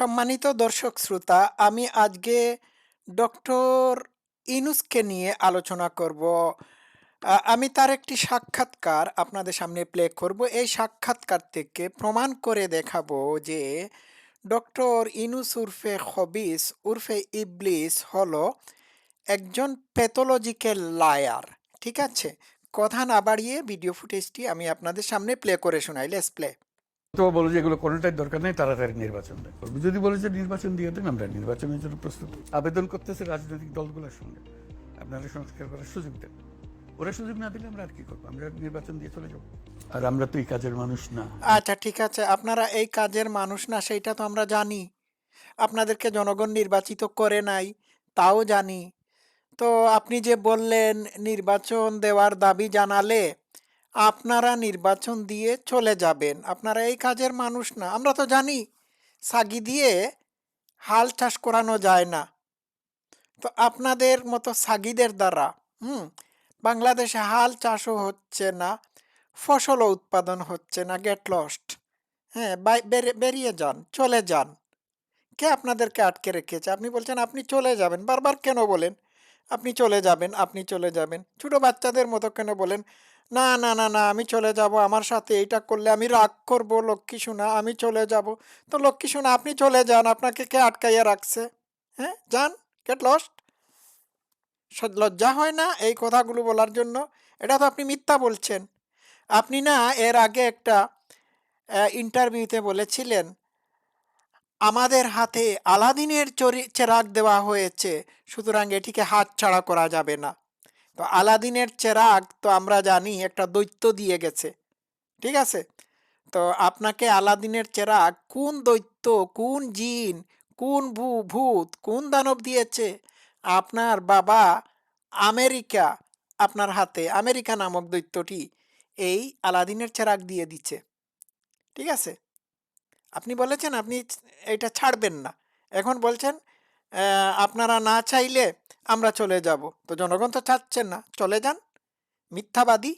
সম্মানিত দর্শক শ্রোতা, আমি আজকে ডক্টর ইনুসকে নিয়ে আলোচনা করব। আমি তার একটি সাক্ষাৎকার আপনাদের সামনে প্লে করব। এই সাক্ষাৎকার থেকে প্রমাণ করে দেখাবো যে ডক্টর ইনুস উর্ফে হবিস উর্ফে ইবলিস হলো একজন প্যাথোলজিক্যাল লায়ার, ঠিক আছে? কথা না বাড়িয়ে ভিডিও ফুটেজটি আমি আপনাদের সামনে প্লে করে শোনাই। Let's play. তো বলে যে এগুলো কোনোটাই দরকার নেই, তাড়াতাড়ি নির্বাচন দেয় করবে যদি বলে যে নির্বাচন দিয়ে দেন, আমরা নির্বাচনের জন্য প্রস্তুত। আবেদন করতেছে রাজনৈতিক দলগুলোর সঙ্গে। আপনারা সংস্কার করার সুযোগ দেন। ওরা সুযোগ না দিলে আমরা আর কি করব? আমরা নির্বাচন দিয়ে চলে যাব। আর আমরা তো এই কাজের মানুষ না। আচ্ছা ঠিক আছে। আপনারা এই কাজের মানুষ না, সেইটা তো আমরা জানি। আপনাদেরকে জনগণ নির্বাচিত করে নাই, তাও জানি। তো আপনি যে বললেন, নির্বাচন দেওয়ার দাবি জানালে আপনারা নির্বাচন দিয়ে চলে যাবেন। আপনারা এই কাজের মানুষ না। আমরা তো জানি, সাগি দিয়ে হাল চাষ করানো যায় না। তো আপনাদের মতো সাগিদের দ্বারা, হুম, বাংলাদেশে হাল চাষও হচ্ছে না, ফসলও উৎপাদন হচ্ছে না গেট লস্ট হ্যাঁ বেরিয়ে যান, চলে যান। কে আপনাদেরকে আটকে রেখেছে? আপনি বলছেন, আপনি চলে যাবেন। বারবার কেন বলেন? আপনি চলে যাবেন, আপনি চলে যাবেন। ছোটো বাচ্চাদের মতো কেন বলেন? না না না না, আমি চলে যাব, আমার সাথে এইটা করলে আমি রাগ করব, লক্ষ্মী সোনা, আমি চলে যাব। তো লক্ষ্মী সোনা, আপনি চলে যান, আপনাকে কে আটকাইয়া রাখছে? হ্যাঁ যান গেট লস্ট লজ্জা হয় না এই কথাগুলো বলার জন্য? এটা তো আপনি মিথ্যা বলছেন। আপনি না এর আগে একটা ইন্টারভিউতে বলেছিলেন, আমাদের হাতে আলাদিনের চরি, চেরাগ দেওয়া হয়েছে, সুতরাং এটিকে হাত ছাড়া করা যাবে না। তো আলাদিনের চেরাগ তো আমরা জানি একটা দৈত্য দিয়ে গেছে, ঠিক আছে? তো আপনাকে আলাদিনের চেরাগ কোন দৈত্য, কোন জিন, কোন ভূ, ভূত, কোন দানব দিয়েছে? আপনার বাবা আমেরিকা, আপনার হাতে আমেরিকা নামক দৈত্যটি এই আলাদিনের চেরাগ দিয়ে দিচ্ছে, ঠিক আছে? আপনি বলেছেন আপনি এটা ছাড়বেন না। এখন বলছেন আপনারা না চাইলে আমরা চলে যাব। তো জনগণ তো চাচ্ছেন না। চলে যান। মিথ্যাবাদী।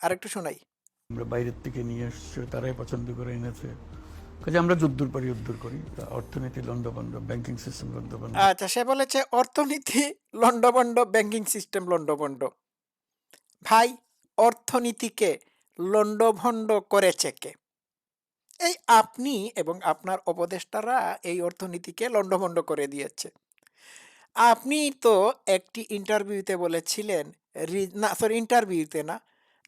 আর একটু শোনাই। আমরা বাইরের থেকে নিয়ে এসছে তারাই পছন্দ করে এনেছে। কাজে আমরা যুদ্ধর পরে যুদ্ধ করি। অর্থনীতি লন্ডভন্ড ব্যাংকিং সিস্টেম লন্ডভন্ড আচ্ছা সে বলেছে অর্থনীতি লন্ডভন্ড ব্যাংকিং সিস্টেম লন্ডভন্ড ভাই অর্থনীতিকে লন্ডভন্ড করেছে কে? এই আপনি এবং আপনার উপদেষ্টারা এই অর্থনীতিকে লন্ডভন্ড করে দিয়েছে। আপনি তো একটি ইন্টারভিউতে বলেছিলেন না সরি ইন্টারভিউতে না,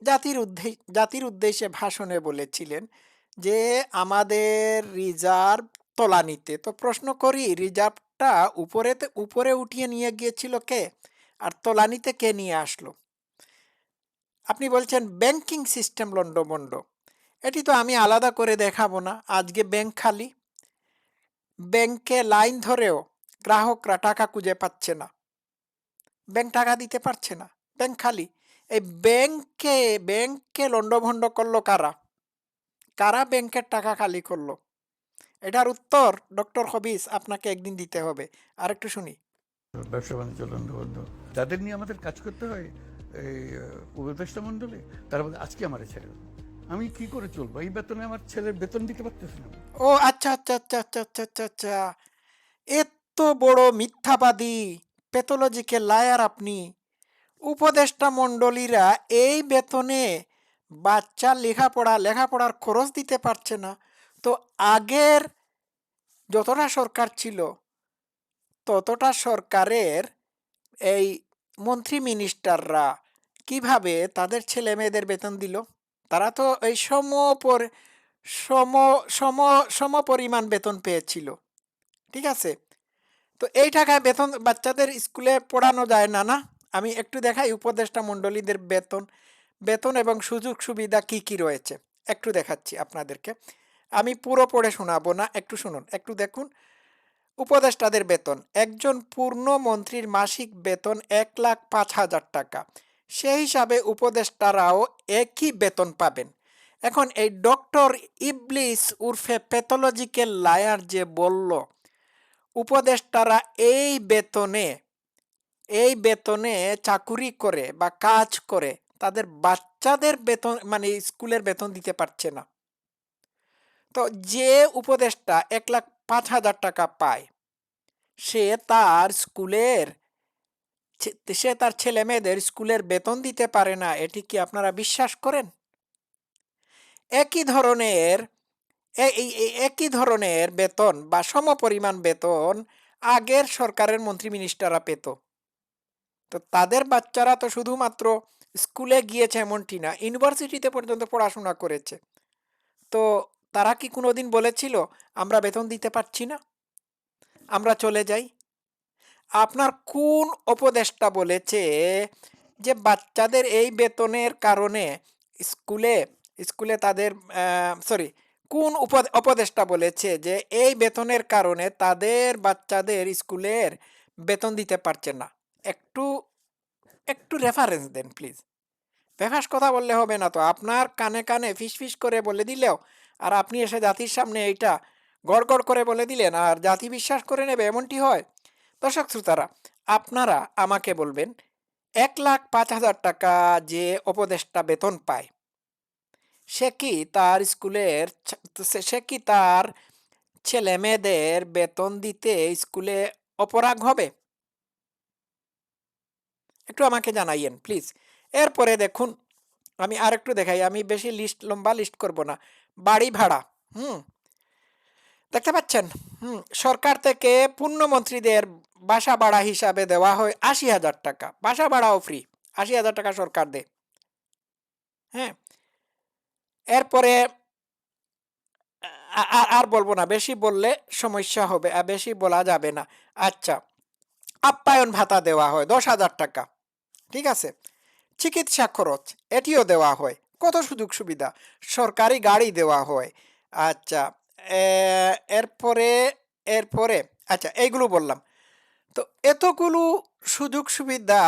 জাতির উদ্দেশ্য জাতির উদ্দেশ্যে ভাষণে বলেছিলেন যে আমাদের রিজার্ভ তলানিতে, তো প্রশ্ন করি, রিজার্ভটা উপরেতে, উপরে উঠিয়ে নিয়ে গিয়েছিল কে? আর তলানিতে কে নিয়ে আসলো? আপনি বলছেন, ব্যাংকিং সিস্টেম লন্ডভন্ড এটি তো আমি আলাদা করে দেখাবো না, আজকে ব্যাংক খালি। ব্যাংকে লাইন ধরেও গ্রাহকরা টাকা খুঁজে পাচ্ছে না। ব্যাংক টাকা দিতে পারছে না, ব্যাংক খালি। এই ব্যাংকে ব্যাংকে লন্ডভন্ড করল কারা? কারা ব্যাংকের টাকা খালি করল? এটার উত্তর ডক্টর হবিস আপনাকে একদিন দিতে হবে। আর একটু শুনি। ব্যবসা বাণিজ্য লন্ডভন্ড যাদের নিয়ে আমাদের কাজ করতে হয়, এই উপদেষ্টা মণ্ডলে, তারা বলে, আজকে আমার ছেড়ে দাও।" আমি কি করে চলবো? এই বেতনে আমার ছেলের বেতন দিতে পারতেছি না। ও আচ্ছা আচ্ছা আচ্ছা আচ্ছা আচ্ছা আচ্ছা আচ্ছা। এত বড় মিথ্যাবাদী, প্যাথোলজিক্যাল লায়ার আপনি। উপদেষ্টা মণ্ডলীরা এই বেতনে বাচ্চার লেখাপড়া, লেখাপড়ার খরচ দিতে পারছে না। তো আগের যতটা সরকার ছিল, ততটা সরকারের এই মন্ত্রী মিনিস্টাররা কীভাবে তাদের ছেলে মেয়েদের বেতন দিল? তারা তো এই সম সম সম সম পরিমাণ বেতন পেয়েছিল। ঠিক আছে? তো এই টাকায় বেতন বাচ্চাদের স্কুলে পড়ানো যায় না না? আমি একটু দেখাই উপদেষ্টা মণ্ডলীদের বেতন। বেতন এবং সুযোগ সুবিধা কি কি রয়েছে? একটু দেখাচ্ছি আপনাদেরকে। আমি পুরো পড়ে শোনাবো না, একটু শুনুন, একটু দেখুন। উপদেষ্টাদের বেতন, একজন পূর্ণ মন্ত্রীর মাসিক বেতন এক লাখ পাঁচ হাজার টাকা। সেই হিসাবে উপদেষ্টারাও একই বেতন পাবেন। এখন এই ডক্টর ইবলিস উর্ফে প্যাথোলজিক্যাল লায়ার যে বলল, উপদেষ্টারা এই বেতনে এই বেতনে চাকুরি করে বা কাজ করে, তাদের বাচ্চাদের বেতন মানে স্কুলের বেতন দিতে পারছে না। তো যে উপদেষ্টা এক লাখ পাঁচ হাজার টাকা পায়, সে তার স্কুলের সে তার ছেলে মেয়েদের স্কুলের বেতন দিতে পারে না, এটি কি আপনারা বিশ্বাস করেন? একই ধরনের একই ধরনের বেতন বা সমপরিমাণ বেতন আগের সরকারের মন্ত্রী মিনিস্টাররা পেত। তো তাদের বাচ্চারা তো শুধুমাত্র স্কুলে গিয়েছে এমনটি না, ইউনিভার্সিটিতে পর্যন্ত পড়াশোনা করেছে। তো তারা কি কোনোদিন বলেছিল, আমরা বেতন দিতে পারছি না? আমরা চলে যাই? আপনার কোন উপদেষ্টা বলেছে যে বাচ্চাদের এই বেতনের কারণে স্কুলে স্কুলে তাদের সরি কোন উপদেষ্টা বলেছে যে এই বেতনের কারণে তাদের বাচ্চাদের স্কুলের বেতন দিতে পারছে না? একটু একটু রেফারেন্স দেন প্লিজ বেফাস কথা বললে হবে না তো। আপনার কানে কানে ফিস ফিস করে বলে দিলেও, আর আপনি এসে জাতির সামনে এইটা গড় করে বলে দিলেন, আর জাতি বিশ্বাস করে নেবে, এমনটি হয়? দর্শক শ্রোতারা, আপনারা আমাকে বলবেন, এক লাখ পাঁচ হাজার টাকা যে উপদেষ্টা বেতন পায়, সে কি তার স্কুলের সে- কি তার ছেলে মেয়েদের বেতন দিতে স্কুলে অপরাগ হবে? একটু আমাকে জানাইয়েন, প্লিজ। এরপরে দেখুন, আমি আর একটু দেখাই, আমি বেশি লিস্ট, লম্বা লিস্ট করব না। বাড়ি ভাড়া, হুম। দেখতে পাচ্ছেন, হুম, সরকার থেকে পূর্ণমন্ত্রীদের বাসা ভাড়া হিসাবে দেওয়া হয় আশি হাজার টাকা। বাসা ভাড়াও ফ্রি আশি হাজার টাকা সরকার দেয়। হ্যাঁ? এরপরে আর বলব না, বেশি বললে সমস্যা হবে, আর বেশি বলা যাবে না। আচ্ছা আপ্যায়ন ভাতা দেওয়া হয়, দশ হাজার টাকা। ঠিক আছে? চিকিৎসা খরচ, এটিও দেওয়া হয়। কত সুযোগ সুবিধা? সরকারি গাড়ি দেওয়া হয়। আচ্ছা এরপরে এরপরে আচ্ছা এইগুলো বললাম। তো এতগুলো সুযোগ সুবিধা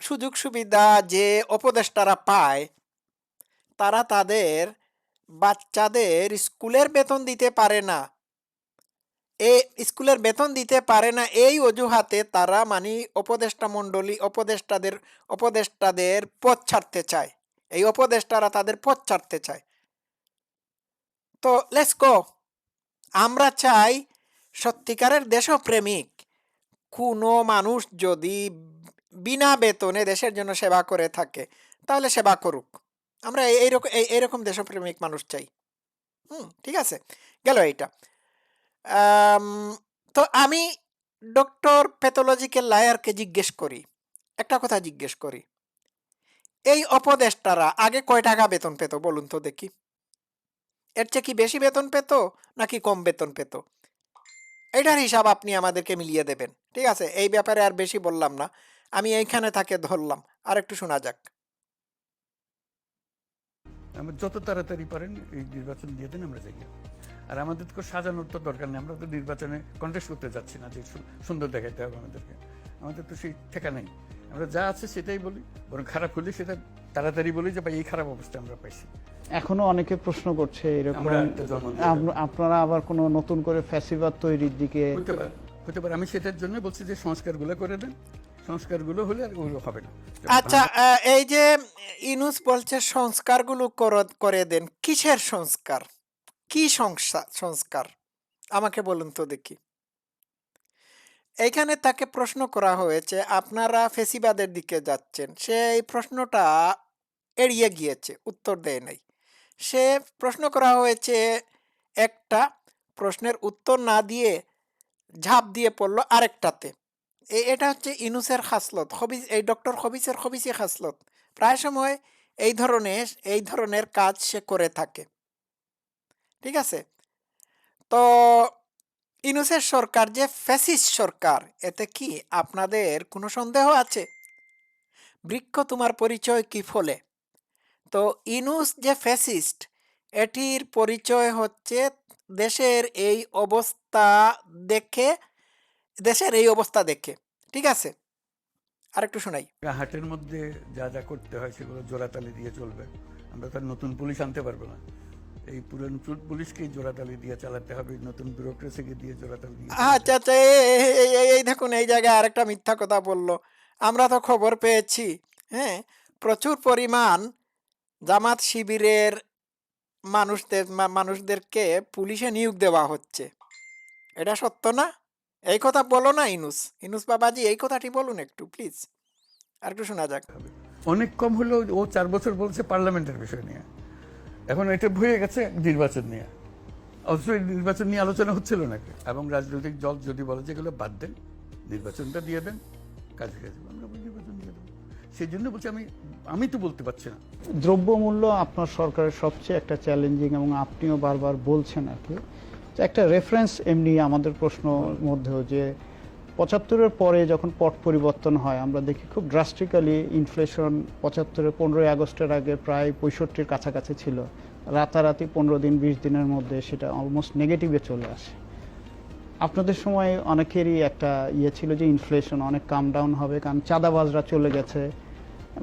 সুযোগ সুবিধা যে উপদেষ্টারা পায়, তারা তাদের বাচ্চাদের স্কুলের বেতন দিতে পারে না। এ স্কুলের বেতন দিতে পারে না, এই অজুহাতে তারা মানে উপদেষ্টা মণ্ডলী, উপদেষ্টাদের উপদেষ্টাদের পথ ছাড়তে চায়। এই উপদেষ্টারা তাদের পথ ছাড়তে চায়। তো লেটস গো আমরা চাই সত্যিকারের দেশপ্রেমিক কোনো মানুষ যদি বিনা বেতনে দেশের জন্য সেবা করে থাকে, তাহলে সেবা করুক। আমরা এই- এইরকম এই- এইরকম দেশপ্রেমিক মানুষ চাই। হুম, ঠিক আছে, গেল এইটা। তো আমি ডক্টর প্যাথোলজিক্যাল লায়ারকে জিজ্ঞেস করি, একটা কথা জিজ্ঞেস করি। এই অপদেষ্টারা আগে কয় টাকা বেতন পেত বলুন তো দেখি? এর চেয়ে কি বেশি বেতন পেত, নাকি কম বেতন পেত? এটার হিসাব আপনি আমাদেরকে মিলিয়ে দেবেন। ঠিক আছে? এই ব্যাপারে আর বেশি বললাম না। আমি এইখানে তাকে ধরলাম। আর একটু শোনা যাক। আমরা যত তাড়াতাড়ি পারেন, এই নির্বাচন দিয়ে দেন, আমরা যাই। আর আমাদের তো সাজানোর তো দরকার নেই। আমরা তো নির্বাচনে কন্টেস্ট করতে যাচ্ছি না যে সুন্দর দেখাইতে হবে আমাদেরকে। আমাদের তো সেই ঠেকা নেই। আমরা যা আছে সেটাই বলি। বরং খারাপ হলে সেটা তাড়াতাড়ি বলি যে ভাই এই খারাপ অবস্থা আমরা পাইছি। এখনও অনেকে প্রশ্ন করছে এরকম আপনারা আবার কোনো নতুন করে ফ্যাসিবাদ তৈরির দিকে হতে পারে হতে পারে। আমি সেটার জন্য বলছি যে সংস্কারগুলো করে দেন। সংস্কারগুলো হলে আর ওগুলো হবে না। আচ্ছা আহ, এই যে ইনুস বলছে সংস্কারগুলো করো- করে দেন। কিসের সংস্কার? কি সংসা- সংস্কার? আমাকে বলুন তো দেখি। এইখানে তাকে প্রশ্ন করা হয়েছে, আপনারা ফেসিবাদের দিকে যাচ্ছেন। সে এই প্রশ্নটা এড়িয়ে গিয়েছে, উত্তর দেয় নাই। সে প্রশ্ন করা হয়েছে একটা প্রশ্নের উত্তর না দিয়ে ঝাঁপ দিয়ে পড়ল আরেকটাতে। এটা হচ্ছে ইনুসের খাসলত হবিস এই ডক্টর হবিসের হবিসি খাসলত। প্রায় সময় এই ধরনের এই ধরনের কাজ সে করে থাকে। ঠিক আছে? তো ইনুসের সরকার যে ফ্যাসিস্ট সরকার, এতে কি আপনাদের কোনো সন্দেহ আছে? বৃক্ষ তোমার পরিচয় কি ফলে? তো ইনুস যে ফ্যাসিস্ট, এটির পরিচয় হচ্ছে দেশের এই অবস্থা দেখে, দেশের এই অবস্থা দেখে। ঠিক আছে? আরেকটু শোনাই। হাটের মধ্যে যা যা করতে হয় সেগুলো জোড়াতালি দিয়ে চলবে। আমরা তো আর নতুন পুলিশ আনতে পারব না। এই পুরান পু- পুলিশকেই জোড়াতালি দিয়ে চালাতে হবে নতুন ব্যুরোক্রেসিকে দিয়ে জোড়াতালি দিয়ে আচ্ছা আচ্ছা এই দেখুন এই জায়গায় আরেকটা মিথ্যা কথা বলল। আমরা তো খবর পেয়েছি হ্যাঁ? প্রচুর পরিমাণ জামাত শিবিরের মানুষদের মানুষদেরকে পুলিশে নিয়োগ দেওয়া হচ্ছে। এটা সত্য না? এই কথা বলো না ইনুস। ইনুস বাবাজি এই কথাটি বলুন একটু প্লিজ। আর একটু শোনা যাক। অনেক কম হলেও ও চার বছর বলছে পার্লামেন্টের বিষয় নিয়ে। এখন এটা ভয়ে গেছে নির্বাচন নিয়ে। অথচ নির্বাচন নিয়ে আলোচনা হচ্ছিল নাকি? এবং রাজনৈতিক দল যদি বলে যেগুলো বাদ দেন নির্বাচনটা দিয়ে দেন কাজে কাজে আমরা নির্বাচন দিয়ে দেবো। সেই জন্য বলছি আমি আমি তো বলতে পারছি না। দ্রব্যমূল্য আপনার সরকারের সবচেয়ে একটা চ্যালেঞ্জিং এবং আপনিও বারবার বলছেন আর কি। একটা রেফারেন্স এমনি আমাদের প্রশ্ন মধ্যেও যে পঁচাত্তরের পরে যখন পট পরিবর্তন হয়, আমরা দেখি খুব ড্রাস্টিক্যালি ইনফ্লেশন পঁচাত্তরের পনেরোই আগস্টের আগে প্রায় পঁয়ষট্টির কাছাকাছি ছিল। রাতারাতি পনেরো দিন, বিশ দিনের মধ্যে সেটা অলমোস্ট নেগেটিভে চলে আসে। আপনাদের সময় অনেকেরই একটা ইয়ে ছিল যে ইনফ্লেশন অনেক কাম ডাউন হবে, কারণ চাঁদাবাজরা চলে গেছে,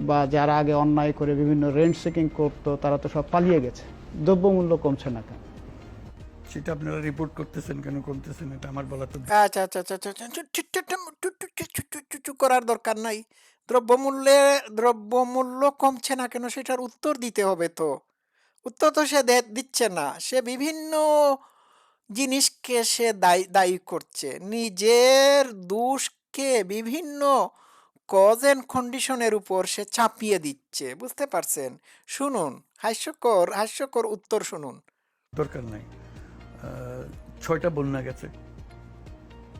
বা যারা আগে অন্যায় করে বিভিন্ন রেন্ট সিকিং করতো, তারা তো সব পালিয়ে গেছে। দ্রব্যমূল্য কমছে না কেন? সেটা আপনারা রিপোর্ট করতেছেন কেন করতেছেন এটা আমার বলা তো আচ্ছা আচ্ছা আচ্ছা আচ্ছা করার দরকার নাই। দ্রব্যমূল্যে দ্রব্যমূল্য কমছে না কেন সেটার উত্তর দিতে হবে তো। উত্তর তো সে দিচ্ছে না। সে বিভিন্ন জিনিসকে সে দায়ী দায়ী করছে। নিজের দোষকে বিভিন্ন কজ অ্যান্ড কন্ডিশনের উপর সে চাপিয়ে দিচ্ছে। বুঝতে পারছেন? শুনুন হাস্যকর হাস্যকর উত্তর শুনুন। দরকার নাই। ছয়টা বন্যা গেছে।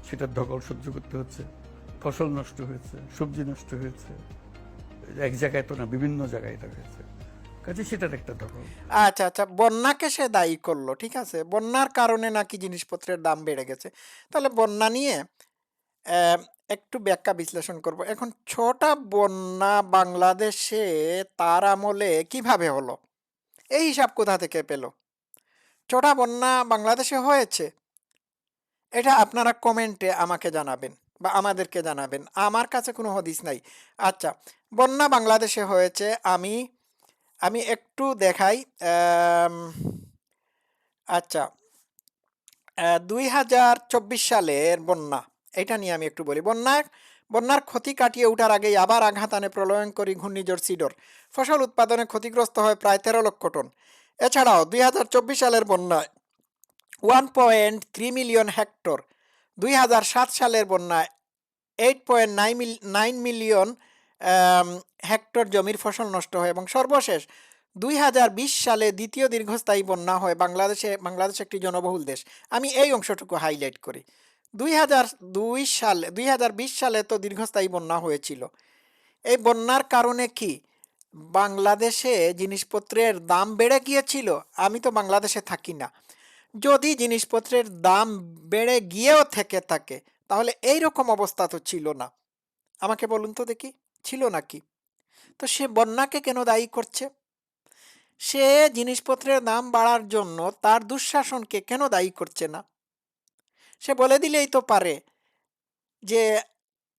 সেটার ধকল সহ্য করতে হচ্ছে। ফসল নষ্ট হয়েছে, সবজি নষ্ট হয়েছে। এক জায়গায় তো না, বিভিন্ন জায়গায় এটা হয়েছে। কাজে সেটার একটা ধকল। আচ্ছা আচ্ছা বন্যাকে সে দায়ী করল, ঠিক আছে? বন্যার কারণে নাকি জিনিসপত্রের দাম বেড়ে গেছে। তাহলে বন্যা নিয়ে একটু ব্যাখ্যা বিশ্লেষণ করব। এখন ছটা বন্যা বাংলাদেশে তার আমলে কীভাবে হলো? এই হিসাব কোথা থেকে পেল? ছটা বন্যা বাংলাদেশে হয়েছে। এটা আপনারা কমেন্টে আমাকে জানাবেন বা আমাদেরকে জানাবেন। আমার কাছে কোনো হদিস নাই। আচ্ছা বন্যা বাংলাদেশে হয়েছে, আমি আমি একটু দেখাই আচ্ছা দুই হাজার চব্বিশ সালের বন্যা, এটা নিয়ে আমি একটু বলি। বন্যার বন্যার ক্ষতি কাটিয়ে ওঠার আগেই আবার আঘাত আনে প্রলয়ঙ্করী ঘূর্ণিঝড় সিডর। ফসল উৎপাদনে ক্ষতিগ্রস্ত হয় প্রায় তেরো লক্ষ টন। এছাড়াও দুই হাজার চব্বিশ সালের বন্যায় one point three million hectare, দুই হাজার সাত সালের বন্যায় eight point nine million hectare জমির ফসল নষ্ট হয় এবং সর্বশেষ দুই হাজার বিশ সালে দ্বিতীয় দীর্ঘস্থায়ী বন্যা হয় বাংলাদেশে, বাংলাদেশ একটি জনবহুল দেশ। আমি এই অংশটুকু হাইলাইট করি। দুই দুই সালে, দুই হাজার বিশ সালে তো দীর্ঘস্থায়ী বন্যা হয়েছিল। এই বন্যার কারণে কি? বাংলাদেশে জিনিসপত্রের দাম বেড়ে গিয়েছিল, আমি তো বাংলাদেশে থাকি না। যদি জিনিসপত্রের দাম বেড়ে গিয়েও থেকে থাকে, তাহলে এই রকম অবস্থা তো ছিল না। আমাকে বলুন তো দেখি, ছিল নাকি? তো সে বন্যাকে কেন দায়ী করছে? সে জিনিসপত্রের দাম বাড়ার জন্য তার দুঃশাসনকে কেন দায়ী করছে না? সে বলে দিলেই তো পারে যে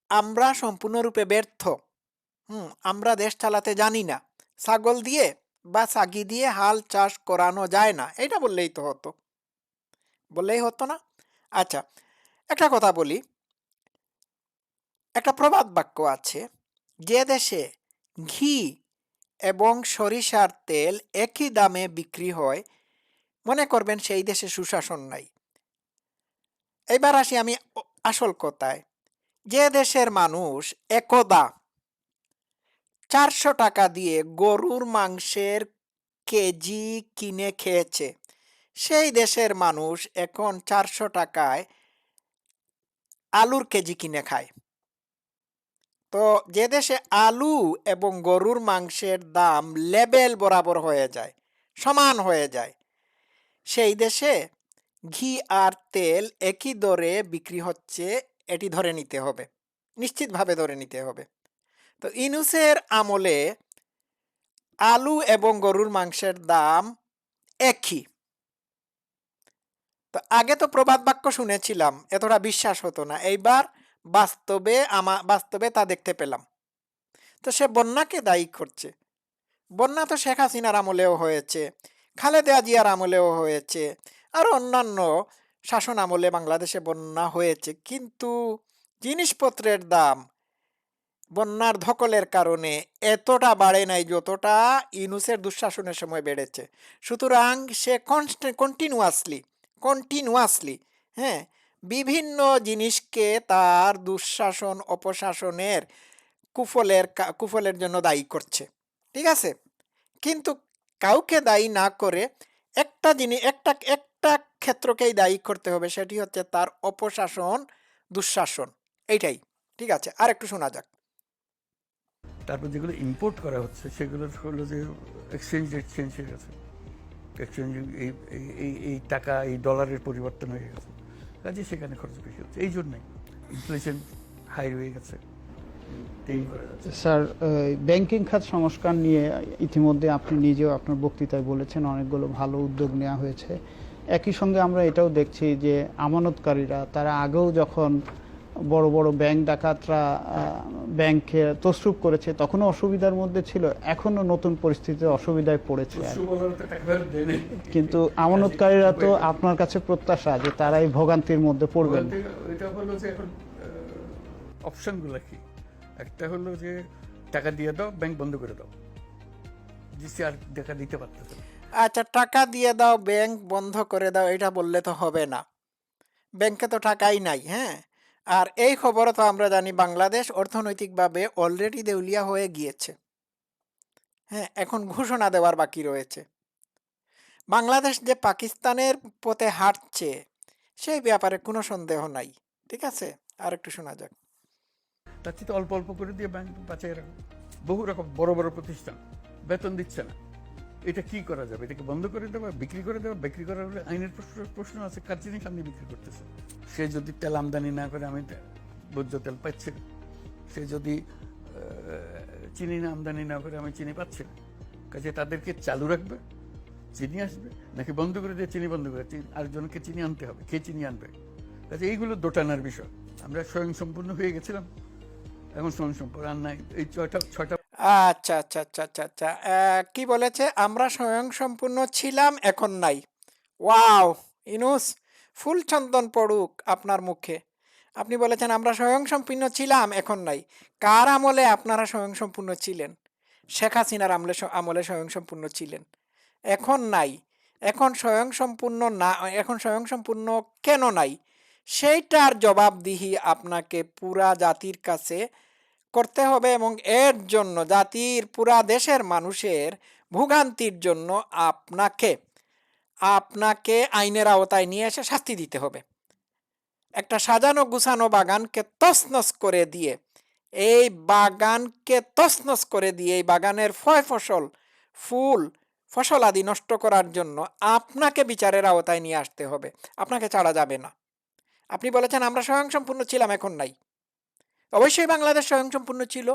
আমরা সম্পূর্ণরূপে ব্যর্থ। হুম, আমরা দেশ চালাতে জানি না। ছাগল দিয়ে বা সাগি দিয়ে হাল চাষ করানো যায় না। এটা বললেই তো হতো। বললেই হতো না? আচ্ছা একটা কথা বলি। একটা প্রবাদ বাক্য আছে। যে দেশে ঘি এবং সরিষার তেল একই দামে বিক্রি হয়, মনে করবেন সেই দেশে সুশাসন নাই। এবার আসি আমি আসল কথায়। যে দেশের মানুষ একদা চারশো টাকা দিয়ে গরুর মাংসের কেজি কিনে খেয়েছে। সেই দেশের মানুষ এখন চারশো টাকায় আলুর কেজি কিনে খায়। তো যে দেশে আলু এবং গরুর মাংসের দাম লেবেল বরাবর হয়ে যায়, সমান হয়ে যায়, সেই দেশে ঘি আর তেল একই দরে বিক্রি হচ্ছে, এটি ধরে নিতে হবে, নিশ্চিতভাবে ধরে নিতে হবে। তো ইনুসের আমলে আলু এবং গরুর মাংসের দাম একই। তো আগে তো প্রবাদ বাক্য শুনেছিলাম, এতটা বিশ্বাস হতো না। এইবার বাস্তবে আমা, বাস্তবে তা দেখতে পেলাম। তো সে বন্যাকে দায়ী করছে। বন্যা তো শেখ হাসিনার আমলেও হয়েছে, খালেদা জিয়ার আমলেও হয়েছে, আর অন্যান্য শাসন আমলে বাংলাদেশে বন্যা হয়েছে। কিন্তু জিনিসপত্রের দাম বন্যার ধকলের কারণে এতটা বাড়ে নাই যতটা ইনুসের দুঃশাসনের সময় বেড়েছে। সুতরাং সে কন্টিনিউয়াসলি কন্টিনিউয়াসলি হ্যাঁ বিভিন্ন জিনিসকে তার দুঃশাসন, অপশাসনের কুফলের কুফলের জন্য দায়ী করছে। ঠিক আছে? কিন্তু কাউকে দায়ী না করে একটা জিনিস একটা একটা ক্ষেত্রকেই দায়ী করতে হবে, সেটি হচ্ছে তার অপশাসন, দুঃশাসন, এইটাই। ঠিক আছে? আর একটু শোনা যাক। তারপর যেগুলো ইম্পোর্ট করা হচ্ছে, সেগুলো হলো যে এক্সচেঞ্জ রেট চেঞ্জ হয়ে গেছে। এক্সচেঞ্জ এই, এই- এই টাকা, এই ডলারের পরিবর্তন হয়ে গেছে। কাজে সেখানে খরচ বেশি হচ্ছে। এই জন্যই ইনফ্লেশন হাই হয়ে গেছে। স্যার ব্যাংকিং খাত সংস্কার নিয়ে ইতিমধ্যে আপনি নিজেও আপনার বক্তৃতায় বলেছেন, অনেকগুলো ভালো উদ্যোগ নেওয়া হয়েছে। একই সঙ্গে আমরা এটাও দেখছি যে আমানতকারীরা, তারা আগেও যখন বড় বড় ব্যাংক ডাকাতরা ব্যাংকে তসরুপ করেছে তখনও অসুবিধার মধ্যে ছিল এখনও নতুন পরিস্থিতিতে অসুবিধায় পড়েছে। কিন্তু আমানতকারীরা তো আপনার কাছে প্রত্যাশা যে তারা এই ভোগান্তির মধ্যে পড়বেন। এটা হলো যে এখন অপশনগুলো কি? একটা হলো যে টাকা দিয়ে দাও ব্যাংক বন্ধ করে দাও। জিসি আর টাকা দিতে পারতেছে আচ্ছা টাকা দিয়ে দাও ব্যাংক বন্ধ করে দাও এটা বললে তো হবে না। ব্যাংকে তো টাকাই নাই হ্যাঁ? আর এই খবরও তো আমরা জানি বাংলাদেশ অর্থনৈতিকভাবে অলরেডি দেউলিয়া হয়ে গিয়েছে। হ্যাঁ এখন ঘোষণা দেওয়ার বাকি রয়েছে। বাংলাদেশ যে পাকিস্তানের পথে হাঁটছে, সেই ব্যাপারে কোনো সন্দেহ নাই, ঠিক আছে? আর একটু শোনা যাক। তার অল্প অল্প করে দিয়ে ব্যাংক বাঁচাই রাখো। বহু রকম বড় বড় প্রতিষ্ঠান, বেতন দিচ্ছে না। এটা কি করা যাবে? এটাকে বন্ধ করে দেওয়া, বিক্রি করে দেওয়া? বিক্রি করার হলে আইনের প্রশ্ন আছে, কার জিনিস আপনি বিক্রি করতেছে সে যদি তেল আমদানি না করে, আমি ভোজ্য তেল পাচ্ছি না। সে যদি চিনি না, আমদানি না করে, আমি চিনি পাচ্ছি না। কাজে তাদেরকে চালু রাখবে, চিনি আসবে, নাকি বন্ধ করে দিয়ে চিনি বন্ধ করে? আরেকজনকে চিনি আনতে হবে, কে চিনি আনবে? কাজে এইগুলো দোটানার বিষয়। আমরা স্বয়ং সম্পূর্ণ হয়ে গেছিলাম, এখন স্বয়ং সম্পূর্ণ আর নাই। এই ছয়টা ছয়টা আচ্ছা আচ্ছা আচ্ছা আচ্ছা আচ্ছা। কি বলেছে? আমরা স্বয়ং সম্পূর্ণ ছিলাম, এখন নাই। ওয়াও, ইনুস, ফুল চন্দন পড়ুক আপনার মুখে। আপনি বলেছেন, আমরা স্বয়ং সম্পূর্ণ ছিলাম, এখন নাই। কার আমলে আপনারা স্বয়ং সম্পূর্ণ ছিলেন? শেখ হাসিনার আমলে আমলে স্বয়ং সম্পূর্ণ ছিলেন। এখন নাই। এখন স্বয়ং সম্পূর্ণ না, এখন স্বয়ং সম্পূর্ণ কেন নাই? সেইটার জবাবদিহি আপনাকে পুরা জাতির কাছে করতে হবে এবং এর জন্য জাতির পুরা দেশের মানুষের ভোগান্তির জন্য আপনাকে আপনাকে আইনের আওতায় নিয়ে এসে শাস্তি দিতে হবে। একটা সাজানো গুছানো বাগানকে তসনস করে দিয়ে, এই বাগানকে তসনস করে দিয়ে, এই বাগানের ফয় ফসল, ফুল, ফসল আদি নষ্ট করার জন্য আপনাকে বিচারের আওতায় নিয়ে আসতে হবে। আপনাকে ছাড়া যাবে না। আপনি বলেছেন, আমরা স্বয়ংসম্পূর্ণ ছিলাম, এখন নাই। অবশ্যই বাংলাদেশ স্বয়ংসম্পূর্ণ ছিল।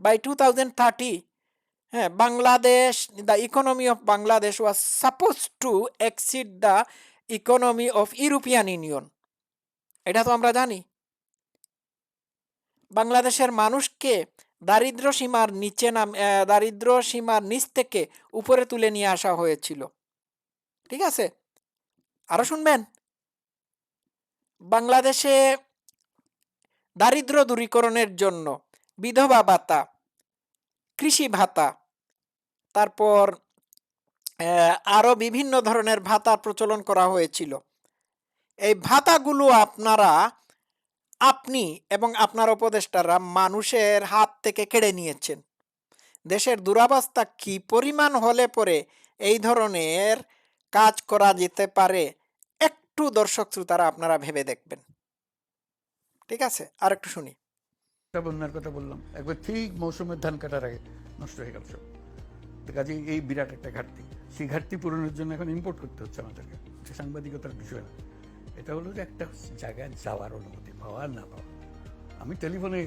বাই টু থাউজেন্ড থার্টি হ্যাঁ Bangladesh the economy of Bangladesh was suppose to exceed the economy of European Union এটা তো আমরা জানি। বাংলাদেশের মানুষকে দারিদ্র সীমার নিচে নাম দারিদ্র সীমার নিচ থেকে উপরে তুলে নিয়ে আসা হয়েছিল। ঠিক আছে? আরও শুনবেন? বাংলাদেশে দারিদ্র দূরীকরণের জন্য বিধবা ভাতা, কৃষি ভাতা, তারপর আরও বিভিন্ন ধরনের ভাতার প্রচলন করা হয়েছিল। এই ভাতাগুলো আপনারা, আপনি এবং আপনার উপদেষ্টারা মানুষের হাত থেকে কেড়ে নিয়েছেন। দেশের দুরাবস্থা কি পরিমাণ হলে পরে এই ধরনের কাজ করা যেতে পারে, একটু দর্শক শ্রোতারা আপনারা ভেবে দেখবেন। ঠিক আছে আর একটু শুনি। বন্যার কথা বললাম। একবার ঠিক মৌসুমের ধান কাটার আগে নষ্ট হয়ে গেল সব। কাজে এই বিরাট একটা ঘাটতি। সেই ঘাটতি পূরণের জন্য এখন ইম্পোর্ট করতে হচ্ছে আমাদেরকে। সাংবাদিকতার বিষয় না। এটা হলো যে একটা জায়গায় যাওয়ার অনুমতি পাওয়া না পাওয়া। আমি টেলিফোনে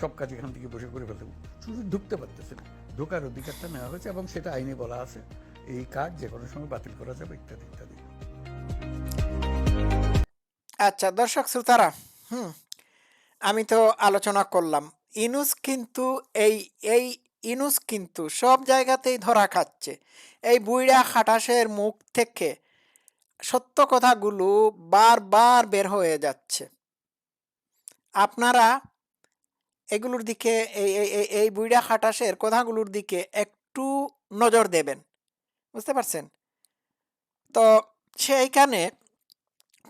সব কাজ এখান থেকে বসে করে ফেলতে শুধু ঢুকতে পারতেছে না। ঢোকার অধিকারটা নেওয়া হয়েছে এবং সেটা আইনে বলা আছে। এই কাজ যে কোনো সময় বাতিল করা যাবে ইত্যাদি ইত্যাদি। আচ্ছা দর্শক শ্রোতারা হুম আমি তো আলোচনা করলাম। ইনুস কিন্তু এই এই ইনুস কিন্তু সব জায়গাতেই ধরা খাচ্ছে। এই বুইড়া খাটাসের মুখ থেকে সত্য কথাগুলো বারবার বের হয়ে যাচ্ছে। আপনারা এগুলোর দিকে, এই এই, এই- বুইড়া খাটাসের কথাগুলোর দিকে একটু নজর দেবেন। বুঝতে পারছেন? তো সেইখানে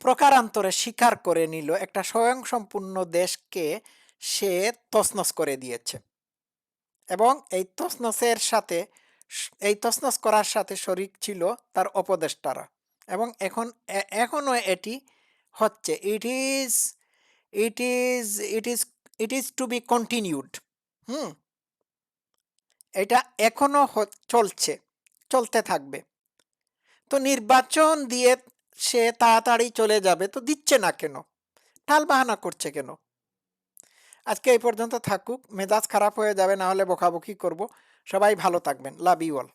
প্রকারান্তরে স্বীকার করে নিল একটা স্বয়ংসম্পূর্ণ দেশকে সে তছনছ করে দিয়েছে। এবং এই তসনসের সাথে এই তছনছ করার সাথে শরিক ছিল তার উপদেষ্টারা। এবং এখন এখনও এটি হচ্ছে it is it is it is it is to be continued hmm? এটা এখনও চলছে, চলতে থাকবে। তো নির্বাচন দিয়ে সে তাড়াতাড়ি চলে যাবে, তো দিচ্ছে না কেন? টাল বাহানা করছে কেন? আজকে এই পর্যন্ত থাকুক, মেজাজ খারাপ হয়ে যাবে, না হলে বকাবকি করব। সবাই ভালো থাকবেন। Love you all.